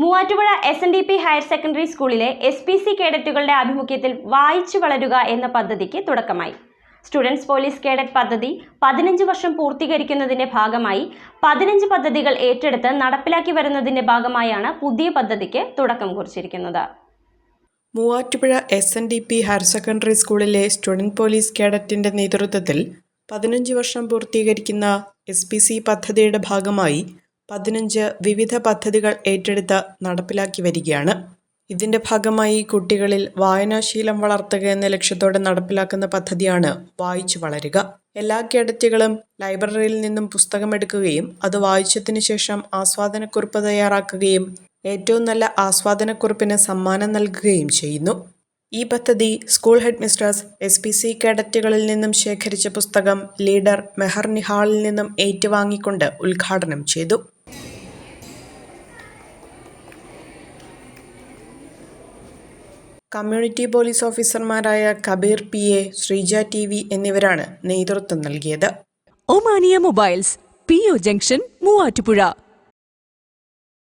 Muvattupuzha S N D P higher secondary സ്കൂളിലെ S P C കേഡറ്റുകളുടെ ആഭിമുഖ്യത്തിൽ വായിച്ചു വളരുക എന്ന പദ്ധതിക്ക് തുടക്കമായി. സ്റ്റുഡൻസ് പോലീസ് കേഡറ്റ് പദ്ധതി പതിനഞ്ച് വർഷം പൂർത്തീകരിക്കുന്നതിന്റെ ഭാഗമായി പതിനഞ്ച് പദ്ധതികൾ ഏറ്റെടുത്ത് നടപ്പിലാക്കി വരുന്നതിന്റെ ഭാഗമായാണ് പുതിയ പദ്ധതിക്ക് തുടക്കം കുറിച്ചിരിക്കുന്നത്. Muvattupuzha S N D P higher secondary സ്കൂളിലെ സ്റ്റുഡന്റ് പോലീസ് കേഡറ്റിന്റെ നേതൃത്വത്തിൽ പതിനഞ്ച് വർഷം പൂർത്തീകരിക്കുന്ന എസ് പി സി പദ്ധതിയുടെ ഭാഗമായി പതിനഞ്ച് വിവിധ പദ്ധതികൾ ഏറ്റെടുത്ത് നടപ്പിലാക്കി വരികയാണ്. ഇതിന്റെ ഭാഗമായി കുട്ടികളിൽ വായനാശീലം വളർത്തുക എന്ന ലക്ഷ്യത്തോടെ നടപ്പിലാക്കുന്ന പദ്ധതിയാണ് വായിച്ചു വളരുക. എല്ലാ കേഡറ്റുകളും ലൈബ്രറിയിൽ നിന്നും പുസ്തകമെടുക്കുകയും അത് വായിച്ചതിനു ശേഷം ആസ്വാദനക്കുറിപ്പ് തയ്യാറാക്കുകയും ഏറ്റവും നല്ല ആസ്വാദനക്കുറിപ്പിന് സമ്മാനം നൽകുകയും ചെയ്യുന്നു. ഈ പദ്ധതി school headmistress S P C കേഡറ്റുകളിൽ നിന്നും ശേഖരിച്ച പുസ്തകം ലീഡർ മെഹർ നിഹാളിൽ നിന്നും ഏറ്റുവാങ്ങിക്കൊണ്ട് ഉദ്ഘാടനം ചെയ്തു. കമ്മ്യൂണിറ്റി പോലീസ് ഓഫീസർമാരായ Kabeer P. A. Sreeja T. V. എന്നിവരാണ് നേതൃത്വം നൽകിയത്. Omania mobiles P. O. Junction Muvattupuzha.